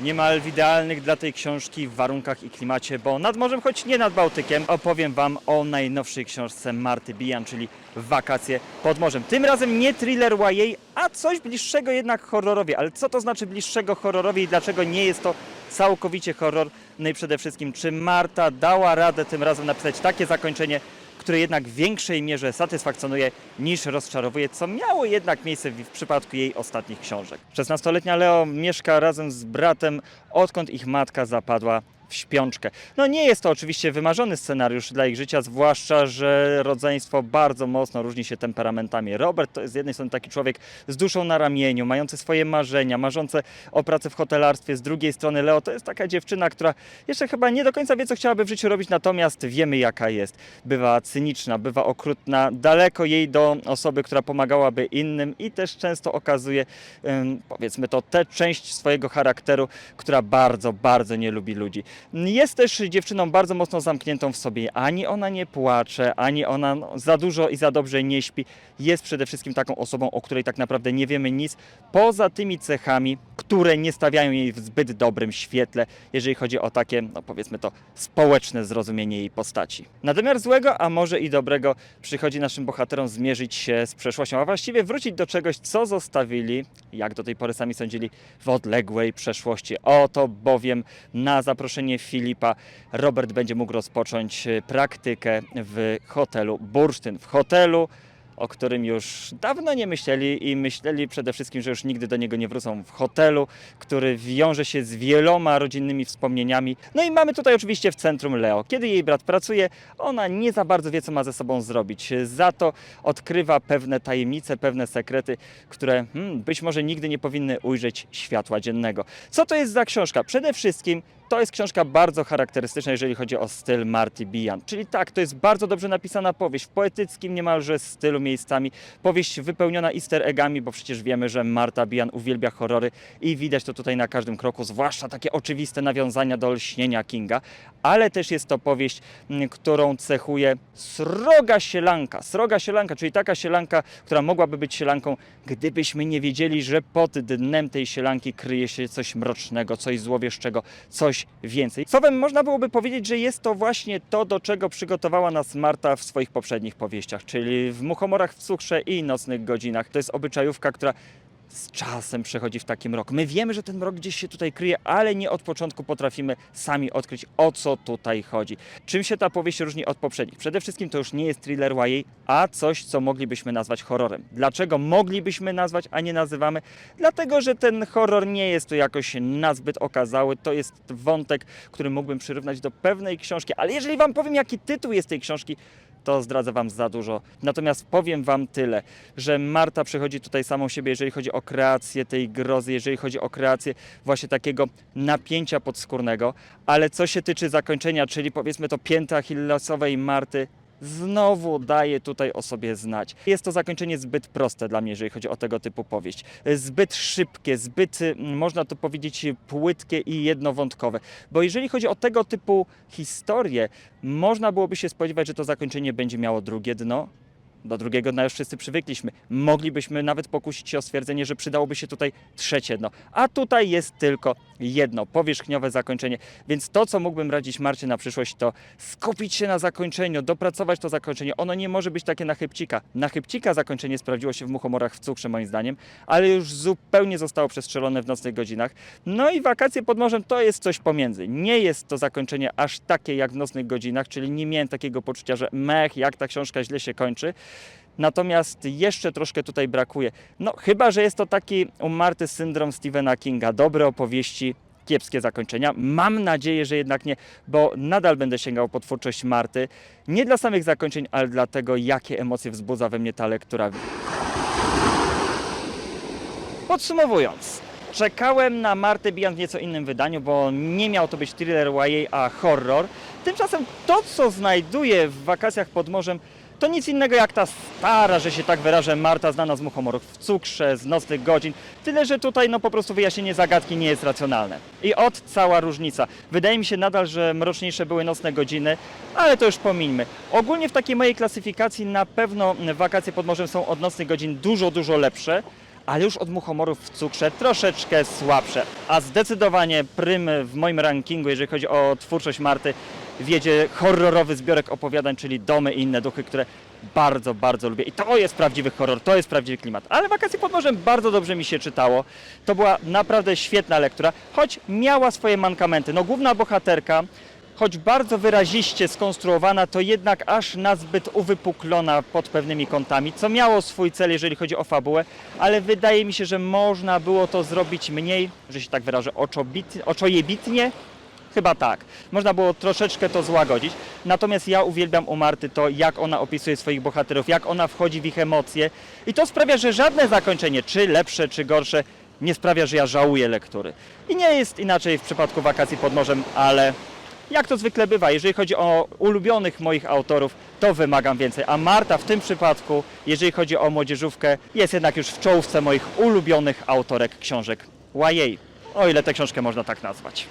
niemal w idealnych dla tej książki warunkach i klimacie, bo nad morzem, choć nie nad Bałtykiem, opowiem Wam o najnowszej książce Marty Bijan, czyli Wakacje pod morzem. Tym razem nie thriller YA, a coś bliższego jednak horrorowi. Ale co to znaczy bliższego horrorowi i dlaczego nie jest to całkowicie horror? No i przede wszystkim, czy Marta dała radę tym razem napisać takie zakończenie, które jednak w większej mierze satysfakcjonuje niż rozczarowuje, co miało jednak miejsce w, przypadku jej ostatnich książek. 16-letnia Leo mieszka razem z bratem, odkąd ich matka zapadła w śpiączkę. No nie jest to oczywiście wymarzony scenariusz dla ich życia, zwłaszcza, że rodzeństwo bardzo mocno różni się temperamentami. Robert to jest z jednej strony taki człowiek z duszą na ramieniu, mający swoje marzenia, marzący o pracę w hotelarstwie, z drugiej strony Leo to jest taka dziewczyna, która jeszcze chyba nie do końca wie, co chciałaby w życiu robić, natomiast wiemy, jaka jest. Bywa cyniczna, bywa okrutna, daleko jej do osoby, która pomagałaby innym i też często okazuje, powiedzmy to, tę część swojego charakteru, która bardzo, bardzo nie lubi ludzi. Jest też dziewczyną bardzo mocno zamkniętą w sobie. Ani ona nie płacze, ani ona za dużo i za dobrze nie śpi. Jest przede wszystkim taką osobą, o której tak naprawdę nie wiemy nic, poza tymi cechami, które nie stawiają jej w zbyt dobrym świetle, jeżeli chodzi o takie, no powiedzmy to, społeczne zrozumienie jej postaci. Na domiar złego, a może i dobrego, przychodzi naszym bohaterom zmierzyć się z przeszłością, a właściwie wrócić do czegoś, co zostawili, jak do tej pory sami sądzili, w odległej przeszłości. Oto bowiem na zaproszenie Filipa Robert będzie mógł rozpocząć e, praktykę w hotelu Bursztyn. W hotelu, o którym już dawno nie myśleli i myśleli przede wszystkim, że już nigdy do niego nie wrócą. W hotelu, który wiąże się z wieloma rodzinnymi wspomnieniami. No i mamy tutaj oczywiście w centrum Leo. Kiedy jej brat pracuje, ona nie za bardzo wie, co ma ze sobą zrobić. Za to odkrywa pewne tajemnice, pewne sekrety, które hmm, być może nigdy nie powinny ujrzeć światła dziennego. Co to jest za książka? Przede wszystkim to jest książka bardzo charakterystyczna, jeżeli chodzi o styl Marty Bijan. Czyli tak, to jest bardzo dobrze napisana powieść, w poetyckim niemalże stylu miejscami. Powieść wypełniona easter eggami, bo przecież wiemy, że Marta Bijan uwielbia horrory i widać to tutaj na każdym kroku, zwłaszcza takie oczywiste nawiązania do lśnienia Kinga. Ale też jest to powieść, m, którą cechuje sroga sielanka. Sroga sielanka, czyli taka sielanka, która mogłaby być sielanką, gdybyśmy nie wiedzieli, że pod dnem tej sielanki kryje się coś mrocznego, coś złowieszczego, coś więcej. Słowem, można byłoby powiedzieć, że jest to właśnie to, do czego przygotowała nas Marta w swoich poprzednich powieściach, czyli w Muchomorach w cukrze i Nocnych godzinach. To jest obyczajówka, która z czasem przechodzi w taki mrok. My wiemy, że ten mrok gdzieś się tutaj kryje, ale nie od początku potrafimy sami odkryć, o co tutaj chodzi. Czym się ta powieść różni od poprzednich? Przede wszystkim to już nie jest thriller YA, a coś, co moglibyśmy nazwać horrorem. Dlaczego moglibyśmy nazwać, a nie nazywamy? Dlatego, że ten horror nie jest tu jakoś nazbyt okazały. To jest wątek, który mógłbym przyrównać do pewnej książki, ale jeżeli Wam powiem, jaki tytuł jest tej książki, to zdradzę Wam za dużo. Natomiast powiem Wam tyle, że Marta przechodzi tutaj samą siebie, jeżeli chodzi o kreację tej grozy, jeżeli chodzi o kreację właśnie takiego napięcia podskórnego, ale co się tyczy zakończenia, czyli powiedzmy to pięta achillesowej Marty, znowu daje tutaj o sobie znać. Jest to zakończenie zbyt proste dla mnie, jeżeli chodzi o tego typu powieść. Zbyt szybkie, zbyt, mm, można to powiedzieć, płytkie i jednowątkowe. Bo jeżeli chodzi o tego typu historie, można byłoby się spodziewać, że to zakończenie będzie miało drugie dno. Do drugiego dna już wszyscy przywykliśmy. Moglibyśmy nawet pokusić się o stwierdzenie, że przydałoby się tutaj trzecie dno. A tutaj jest tylko jedno, powierzchniowe zakończenie. Więc to, co mógłbym radzić Marcie na przyszłość, to skupić się na zakończeniu, dopracować to zakończenie. Ono nie może być takie na chybcika. Na chybcika zakończenie sprawdziło się w Muchomorach w cukrze, moim zdaniem, ale już zupełnie zostało przestrzelone w nocnych godzinach. No i wakacje pod morzem to jest coś pomiędzy. Nie jest to zakończenie aż takie jak w nocnych godzinach, czyli nie miałem takiego poczucia, że mech, jak ta książka źle się kończy. Natomiast jeszcze troszkę tutaj brakuje. No, chyba, że jest to taki u Marty syndrom Stephena Kinga. Dobre opowieści, kiepskie zakończenia. Mam nadzieję, że jednak nie, bo nadal będę sięgał po twórczość Marty. Nie dla samych zakończeń, ale dla tego, jakie emocje wzbudza we mnie ta lektura. Podsumowując, czekałem na Martę Bijan w nieco innym wydaniu, bo nie miał to być thriller YA, a horror. Tymczasem to, co znajduję w wakacjach pod morzem, to nic innego jak ta stara, że się tak wyrażę, Marta znana z muchomorów w cukrze, z nocnych godzin. Tyle, że tutaj no po prostu wyjaśnienie zagadki nie jest racjonalne. I od cała różnica. Wydaje mi się nadal, że mroczniejsze były nocne godziny, ale to już pomińmy. Ogólnie w takiej mojej klasyfikacji na pewno wakacje pod morzem są od nocnych godzin dużo, dużo lepsze. ale już od Muchomorów w cukrze troszeczkę słabsze. A zdecydowanie prym w moim rankingu, jeżeli chodzi o twórczość Marty, wiedzie horrorowy zbiorek opowiadań, czyli Domy i inne duchy, które bardzo, bardzo lubię. I to jest prawdziwy horror, to jest prawdziwy klimat. Ale Wakacje pod morzem bardzo dobrze mi się czytało. To była naprawdę świetna lektura, choć miała swoje mankamenty. No główna bohaterka, choć bardzo wyraziście skonstruowana, to jednak aż nazbyt uwypuklona pod pewnymi kątami, co miało swój cel, jeżeli chodzi o fabułę, ale wydaje mi się, że można było to zrobić mniej, że się tak wyrażę, oczobit, oczojebitnie, Chyba tak. Można było troszeczkę to złagodzić. Natomiast ja uwielbiam u Marty to, jak ona opisuje swoich bohaterów, jak ona wchodzi w ich emocje. I to sprawia, że żadne zakończenie, czy lepsze, czy gorsze, nie sprawia, że ja żałuję lektury. I nie jest inaczej w przypadku wakacji pod morzem, ale jak to zwykle bywa, jeżeli chodzi o ulubionych moich autorów, to wymagam więcej. A Marta w tym przypadku, jeżeli chodzi o młodzieżówkę, jest jednak już w czołówce moich ulubionych autorek książek YA. O ile tę książkę można tak nazwać.